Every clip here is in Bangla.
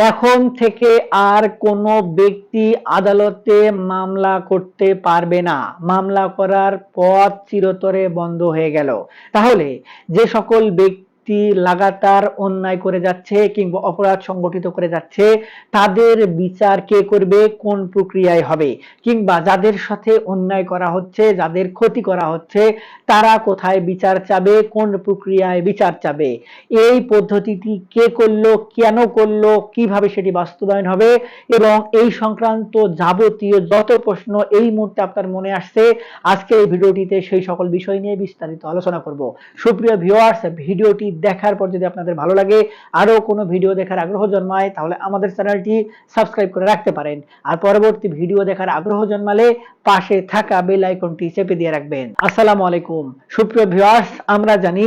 এখন থেকে আর কোনো ব্যক্তি আদালতে মামলা করতে পারবে না। মামলা করার পথ চিরতরে বন্ধ হয়ে গেল। তাহলে যে সকল ব্যক্তি লাগাতার অন্যায় করে যাচ্ছে কিংবা অপরাধ সংগঠিত করে যাচ্ছে, তাদের বিচার কে করবে, কোন প্রক্রিয়ায় হবে? কিংবা যাদের সাথে অন্যায় করা হচ্ছে, যাদের ক্ষতি করা হচ্ছে, তারা কোথায় বিচার চাবে, কোন প্রক্রিয়ায় বিচার চাবে? এই পদ্ধতিটি কে করল, কেন করল, কীভাবে সেটি বাস্তবায়ন হবে? এবং এই সংক্রান্ত যাবতীয় যত প্রশ্ন এই মুহূর্তে আপনার মনে আসছে আজকে এই ভিডিওটিতে সেই সকল বিষয় নিয়ে বিস্তারিত আলোচনা করব। সুপ্রিয় ভিউয়ার্স ভিডিওটি দেখার পর যদি আপনাদের ভালো লাগে আরও কোনো ভিডিও দেখার আগ্রহ জন্মায়, তাহলে আমাদের চ্যানেলটি সাবস্ক্রাইব করে রাখতে পারেন। আর পরবর্তী ভিডিও দেখার আগ্রহ জন্মালে পাশে থাকা বেল আইকনটি চেপে দিয়ে রাখবেন। আসসালামু আলাইকুম। সুপ্রিয় ভিউয়ার্স আমরা জানি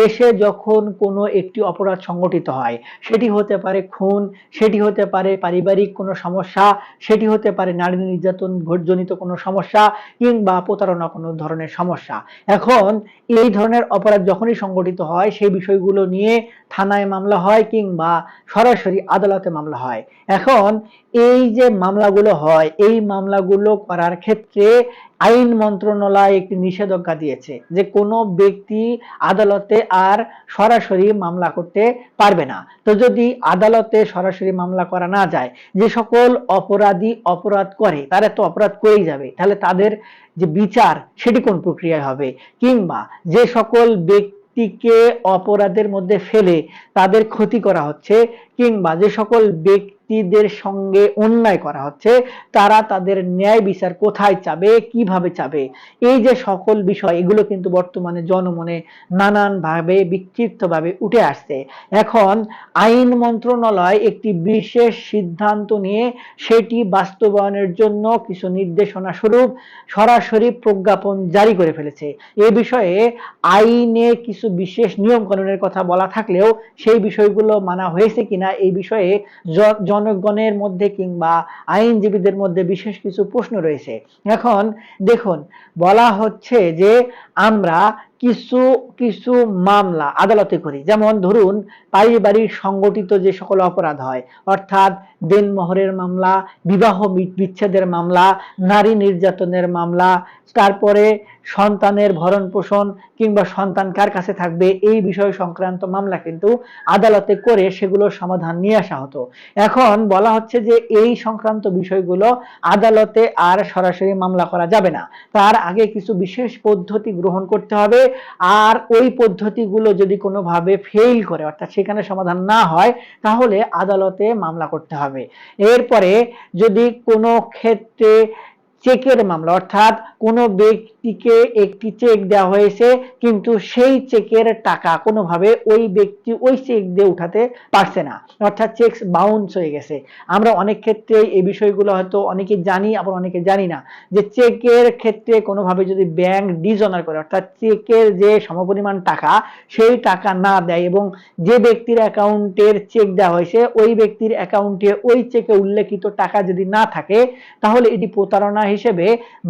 দেশে যখন কোনো একটি অপরাধ সংগঠিত হয়, সেটি হতে পারে খুন, সেটি হতে পারে পারিবারিক কোনো সমস্যা, সেটি হতে পারে নারী নির্যাতন জনিত কোনো সমস্যা কিংবা প্রতারণা কোনো ধরনের সমস্যা। এখন এই ধরনের অপরাধ যখনই সংগঠিত হয়, সেই বিষয়গুলো নিয়ে থানায় মামলা হয় কিংবা সরাসরি আদালতে মামলা হয়। এখন এই যে মামলাগুলো হয়, এই মামলাগুলো করার ক্ষেত্রে আইন মন্ত্রণালয় একটি নিষেধাজ্ঞা দিয়েছে যে কোনো ব্যক্তি আদালতে আর সরাসরি মামলা করতে পারবে না। তো যদি আদালতে সরাসরি মামলা করা না যায়, যে সকল অপরাধী অপরাধ করে, তারা তো অপরাধ করেই যাবে, তাহলে তাদের যে বিচার সেটি কোন প্রক্রিয়ায় হবে? কিংবা যে সকল ব্যক্তি ব্যক্তিকে অপরাধের মধ্যে ফেলে তাদের ক্ষতি করা হচ্ছে। কিংবা যে সকল ব্যক্তিদের সঙ্গে অন্যায় করা হচ্ছে, তারা তাদের ন্যায় বিচার কোথায় চাবে, কীভাবে চাবে? এই যে সকল বিষয়, এগুলো কিন্তু বর্তমানে জনমনে নানান ভাবে বিক্ষিপ্ত ভাবে উঠে আসছে। এখন আইন মন্ত্রণালয় একটি বিশেষ সিদ্ধান্ত নিয়ে সেটি বাস্তবায়নের জন্য কিছু নির্দেশনা স্বরূপ সরাসরি প্রজ্ঞাপন জারি করে ফেলেছে। এ বিষয়ে আইনে কিছু বিশেষ নিয়ম কানুনের কথা বলা থাকলেও সেই বিষয়গুলো মানা হয়েছে কিনা এই বিষয়ে জনগণের মধ্যে কিংবা আইনজীবীদের মধ্যে বিশেষ কিছু প্রশ্ন রয়েছে। এখন দেখুন, বলা হচ্ছে যে আমরা কিছু কিছু মামলা আদালতে করি। যেমন ধরুন, পারিবারিক সংগঠিত যে সকল অপরাধ হয়, অর্থাৎ দেনমোহরের মামলা, বিবাহ বিচ্ছেদের মামলা, নারী নির্যাতনের মামলা, তারপরে সন্তানের ভরণ পোষণ কিংবা সন্তান কার কাছে থাকবে এই বিষয় সংক্রান্ত মামলা কিন্তু আদালতে করে সেগুলোর সমাধান নিয়ে আসা হতো। এখন বলা হচ্ছে যে এই সংক্রান্ত বিষয়গুলো আদালতে আর সরাসরি মামলা করা যাবে না। তার আগে কিছু বিশেষ পদ্ধতি গ্রহণ করতে হবে আর ওই পদ্ধতিগুলো যদি কোনোভাবে ফেইল করে, অর্থাৎ সেখানে সমাধান না হয়, তাহলে আদালতে মামলা করতে হবে। এরপরে যদি কোনো ক্ষেত্রে চেকের মামলা, অর্থাৎ কোনো ব্যক্তিকে একটি চেক দেওয়া হয়েছে, কিন্তু সেই চেকের টাকা কোনোভাবে ওই ব্যক্তি ওই চেক দিয়ে উঠাতে পারছে না। অর্থাৎ চেক বাউন্স হয়ে গেছে। আমরা অনেক ক্ষেত্রে এই বিষয়গুলো হয়তো অনেকে জানি, আবার অনেকে জানি না। যে চেকের ক্ষেত্রে কোনোভাবে যদি ব্যাংক ডিজনার করে, অর্থাৎ চেকের যে সমপরিমাণ টাকা, সেই টাকা না দেয় এবং যে ব্যক্তির অ্যাকাউন্টের চেক দেওয়া হয়েছে, ওই ব্যক্তির অ্যাকাউন্টে ওই চেকে উল্লেখিত টাকা যদি না থাকে, তাহলে এটি প্রতারণা হিসেবে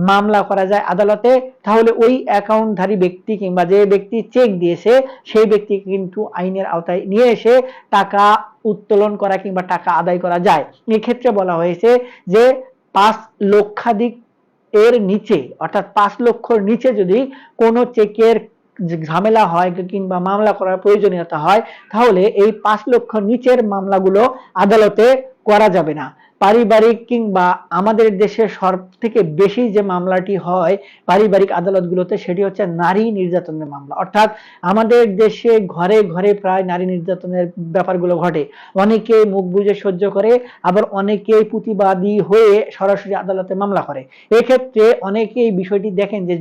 মামলা করা যায় আদালতে। তাহলে ওই অ্যাকাউন্টধারী ব্যক্তি কিংবা যে ব্যক্তি চেক দিয়েছে, সেই ব্যক্তি কিন্তু আইনের আওতায় নিয়ে এসে টাকা উত্তোলন করা কিংবা টাকা আদায় করা যায়। এক্ষেত্রে বলা হয়েছে যে পাঁচ লক্ষাধিক এর নিচে, অর্থাৎ পাঁচ লক্ষর নিচে যদি কোনো চেকের ঝামেলা হয় কিংবা মামলা করার প্রয়োজনীয়তা হয়, তাহলে এই পাঁচ লক্ষ নিচের মামলাগুলো আদালতে করা যাবে না। পারিবারিক কিংবা আমাদের দেশে সব থেকে বেশি যে মামলাটি হয় পারিবারিক আদালতগুলোতে, সেটি হচ্ছে নারী নির্যাতনের মামলা। অর্থাৎ আমাদের দেশে ঘরে ঘরে প্রায় নারী নির্যাতনের ব্যাপারগুলো ঘটে। অনেকে মুখ বুঝে সহ্য করে, আবার অনেকেই প্রতিবাদী হয়ে সরাসরি আদালতে মামলা করে। এক্ষেত্রে অনেকে এই বিষয়টি দেখেন যে,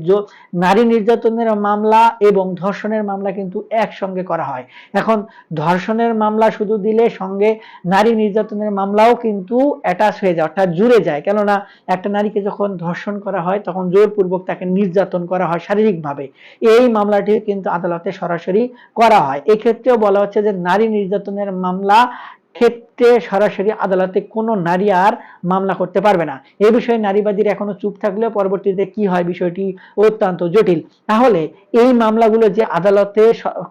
নারী নির্যাতনের মামলা এবং ধর্ষণের মামলা কিন্তু একসঙ্গে করা হয়। এখন ধর্ষণের মামলা শুধু দিলে সঙ্গে, নারী নির্যাতনের মামলাও কিন্তু অ্যাটাচ হয়ে যায়, অর্থাৎ জুড়ে যায়। কেননা একটা নারীকে যখন ধর্ষণ করা হয়, তখন জোরপূর্বক তাকে নির্যাতন করা হয় শারীরিকভাবে। এই মামলাটি কিন্তু আদালতে সরাসরি করা হয়। এক্ষেত্রেও বলা হচ্ছে যে নারী নির্যাতনের মামলা ক্ষেত্রে সরাসরি আদালতে কোনো নারী আর মামলা করতে পারবে না। এ বিষয়ে নারীবাদীর এখনও চুপ থাকলেও পরবর্তীতে কি হয় বিষয়টি অত্যন্ত জটিল। তাহলে এই মামলাগুলো যে আদালতে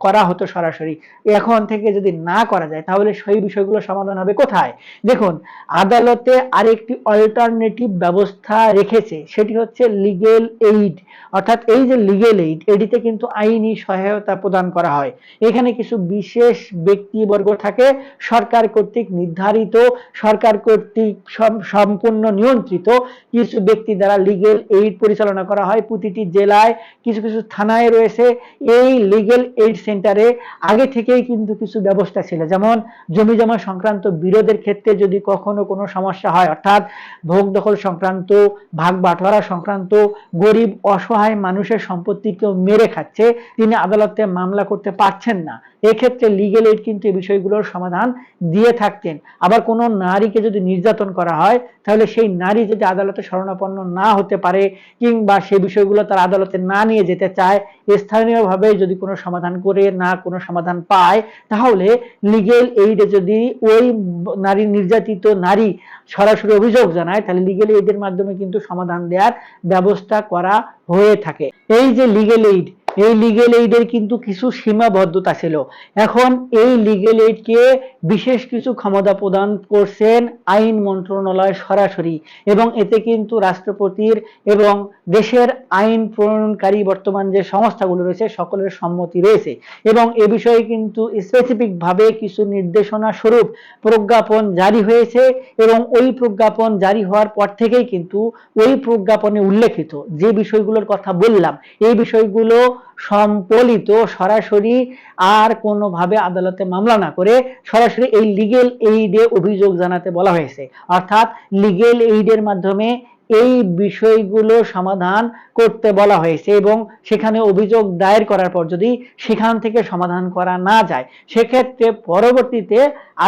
করা হতো সরাসরি, এখন থেকে যদি না করা যায়, তাহলে সেই বিষয়গুলো সমাধান হবে কোথায়? দেখুন, আদালতে আরেকটি অল্টারনেটিভ ব্যবস্থা রেখেছে, সেটি হচ্ছে লিগেল এইড অর্থাৎ এই যে লিগেল এইড এটিতে কিন্তু আইনি সহায়তা প্রদান করা হয়। এখানে কিছু বিশেষ ব্যক্তিবর্গ থাকে সরকার কর্তৃক নির্ধারিত, সরকার কর্তৃক সম্পূর্ণ নিয়ন্ত্রিত কিছু ব্যক্তি দ্বারা লিগেল এইড পরিচালনা করা হয় প্রতিটি জেলায়, কিছু কিছু থানায় রয়েছে। এই লিগেল এইড সেন্টারে আগে থেকেই কিন্তু কিছু ব্যবস্থা ছিল। যেমন জমি জমা সংক্রান্ত বিরোধের ক্ষেত্রে যদি কখনো কোনো সমস্যা হয়, অর্থাৎ ভোগ দখল সংক্রান্ত, ভাগ বাটোয়ারা সংক্রান্ত, গরিব, অসহায় মানুষের সম্পত্তি কেউ মেরে খাচ্ছে, তিনি আদালতে মামলা করতে পারছেন না। এক্ষেত্রে লিগেল এইড কিন্তু এই বিষয়গুলোর সমাধান দিয়ে থাকতেন। আবার কোনো নারীকে যদি নির্যাতন করা হয়, তাহলে সেই নারী যদি আদালতে শরণাপন্ন না হতে পারে কিংবা সেই বিষয়গুলো তার আদালতে না নিয়ে যেতে চায়, স্থানীয়ভাবে যদি কোনো সমাধান করে না কোনো সমাধান পায়, তাহলে লিগেল এইডে যদি ওই নারী নির্যাতিত নারী সরাসরি অভিযোগ জানায়, তাহলে লিগেল এইডের মাধ্যমে কিন্তু সমাধান দেওয়ার ব্যবস্থা করা হয়ে থাকে। এই যে লিগেল এইড এই লিগেল এইডের কিন্তু কিছু সীমাবদ্ধতা ছিল। এখন এই লিগেল এইডকে বিশেষ কিছু ক্ষমতা প্রদান করছেন আইন মন্ত্রণালয় সরাসরি এবং এতে কিন্তু রাষ্ট্রপতির এবং দেশের আইন প্রণয়নকারী বর্তমান যে সংস্থাগুলো রয়েছে সকলের সম্মতি রয়েছে এবং এ বিষয়ে কিন্তু স্পেসিফিক ভাবে কিছু নির্দেশনা স্বরূপ প্রজ্ঞাপন জারি হয়েছে এবং ওই প্রজ্ঞাপন জারি হওয়ার পর থেকেই কিন্তু ওই প্রজ্ঞাপনে উল্লেখিত যে বিষয়গুলোর কথা বললাম, এই বিষয়গুলো সম্পলিত সরাসরি আর কোনোভাবে আদালতে মামলা না করে সরাসরি এই লিগেল এইডে অভিযোগ জানাতে বলা হয়েছে। অর্থাৎ লিগেল এইডের মাধ্যমে এই বিষয়গুলো সমাধান করতে বলা হয়েছে এবং সেখানে অভিযোগ দায়ের করার পর যদি সেখান থেকে সমাধান করা না যায়, সেক্ষেত্রে পরবর্তীতে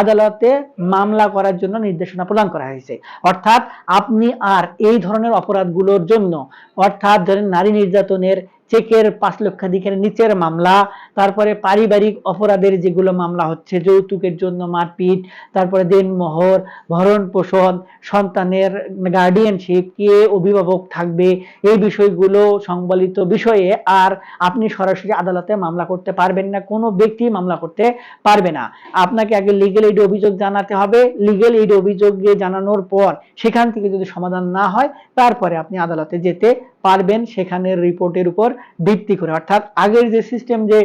আদালতে মামলা করার জন্য নির্দেশনা প্রদান করা হয়েছে। অর্থাৎ আপনি আর এই ধরনের অপরাধগুলোর জন্য, অর্থাৎ ধরেন নারী নির্যাতনের চেকের পাঁচ লক্ষাধিকের নিচের মামলা, তারপরে পারিবারিক অপরাধের যেগুলো মামলা হচ্ছে, যৌতুকের জন্য মারপিট, তারপরে দেনমোহর, ভরণ পোষণ, সন্তানের গার্ডিয়ানশিপ কে অভিভাবক থাকবে, এই বিষয়গুলো সংবলিত বিষয়ে আর আপনি সরাসরি আদালতে মামলা করতে পারবেন না, কোনো ব্যক্তি মামলা করতে পারবে না। আপনাকে আগে লিগেল এইড অভিযোগ জানাতে হবে লিগেল এইড অভিযোগে জানানোর পর সেখান থেকে যদি সমাধান না হয়, তারপরে আপনি আদালতে যেতে পারবেন সেখানের রিপোর্টের উপর ভিত্তি করে। অর্থাৎ আগের যে সিস্টেম যে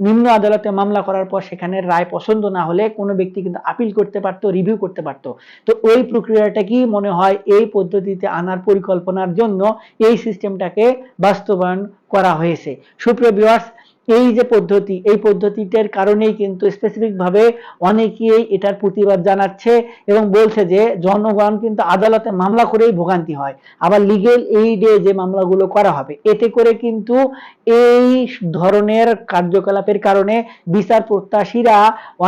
নিম্ন আদালতে মামলা করার পর সেখানে রায় পছন্দ না হলে কোনো ব্যক্তি কিন্তু আপিল করতে পারতো রিভিউ করতে পারতো। তো ওই প্রক্রিয়াটা কি মনে হয় এই পদ্ধতিতে আনার পরিকল্পনার জন্য এই সিস্টেমটাকে বাস্তবায়ন করা হয়েছে। সুপ্রিয় ভিউয়ার্স এই যে পদ্ধতি, এই পদ্ধতিটার কারণেই কিন্তু স্পেসিফিক ভাবে অনেকেই এটার প্রতিবাদ জানাচ্ছে এবং বলছে যে জনগণ কিন্তু আদালতে মামলা করেই ভোগান্তি হয়। আবার লিগেল এইডে যে মামলাগুলো করা হবে, এতে করে কিন্তু এই ধরনের কার্যকলাপের কারণে বিচার প্রত্যাশীরা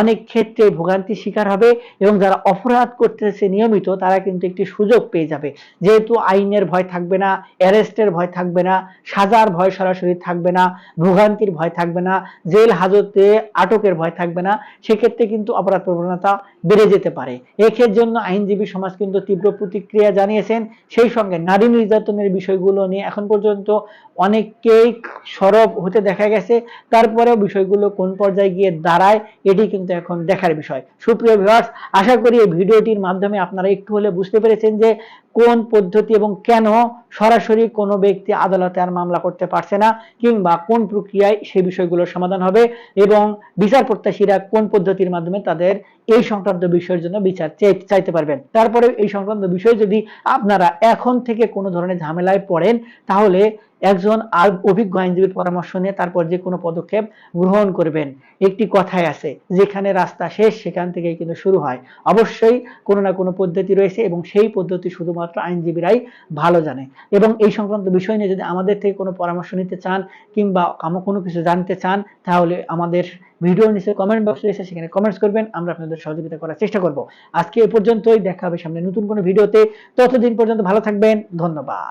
অনেক ক্ষেত্রে ভোগান্তির শিকার হবে এবং যারা অপরাধ করতেছে নিয়মিত, তারা কিন্তু একটি সুযোগ পেয়ে যাবে। যেহেতু আইনের ভয় থাকবে না অ্যারেস্টের ভয় থাকবে না, সাজার ভয় সরাসরি থাকবে না, ভোগান্তির ভয় থাকবে না, জেল হাজতে আটকের ভয় থাকবে না, সেক্ষেত্রে কিন্তু অপরাধ প্রবণতা বেড়ে যেতে পারে। এক্ষের জন্য আইনজীবী সমাজ কিন্তু তীব্র প্রতিক্রিয়া জানিয়েছেন। সেই সঙ্গে নারী নির্যাতনের বিষয়গুলো নিয়ে এখন পর্যন্ত অনেককেই সরব হতে দেখা গেছে, তারপরেও বিষয়গুলো কোন পর্যায়ে গিয়ে দাঁড়ায়, এটি কিন্তু এখন দেখার বিষয়। সুপ্রিয় ভিউয়ার্স আশা করি এই ভিডিওটির মাধ্যমে আপনারা একটু হলে বুঝতে পেরেছেন যে কোন পদ্ধতি এবং কেন সরাসরি কোনো ব্যক্তি আদালতে আর মামলা করতে পারছে না, কিংবা কোন প্রক্রিয়ায় সেই বিষয়গুলোর সমাধান হবে এবং বিচার প্রত্যাশীরা কোন পদ্ধতির মাধ্যমে তাদের এই সংক্রান্ত বিষয়ের জন্য বিচার চাই- চাইতে পারবেন। তারপরে এই সংক্রান্ত বিষয় যদি আপনারা এখন থেকে কোনো ধরনের ঝামেলায় পড়েন, তাহলে একজন আর অভিজ্ঞ আইনজীবীর পরামর্শ নিয়ে তারপর যে কোনো পদক্ষেপ গ্রহণ করবেন। একটি কথাই আছে, যেখানে রাস্তা শেষ, সেখান থেকেই কিন্তু শুরু হয়। অবশ্যই কোনো না কোনো পদ্ধতি রয়েছে এবং সেই পদ্ধতি শুধুমাত্র আইনজীবীরাই ভালো জানে। এবং এই সংক্রান্ত বিষয় নিয়ে যদি আমাদের থেকে কোনো পরামর্শ নিতে চান কিংবা কামো কোনো কিছু জানতে চান, তাহলে আমাদের ভিডিওর নিচে কমেন্ট বক্স রয়েছে, সেখানে কমেন্টস করবেন। আমরা আপনাদের সহযোগিতা করার চেষ্টা করব। আজকে এ পর্যন্তই। দেখা হবে সামনে নতুন কোনো ভিডিওতে। ততদিন পর্যন্ত ভালো থাকবেন। ধন্যবাদ।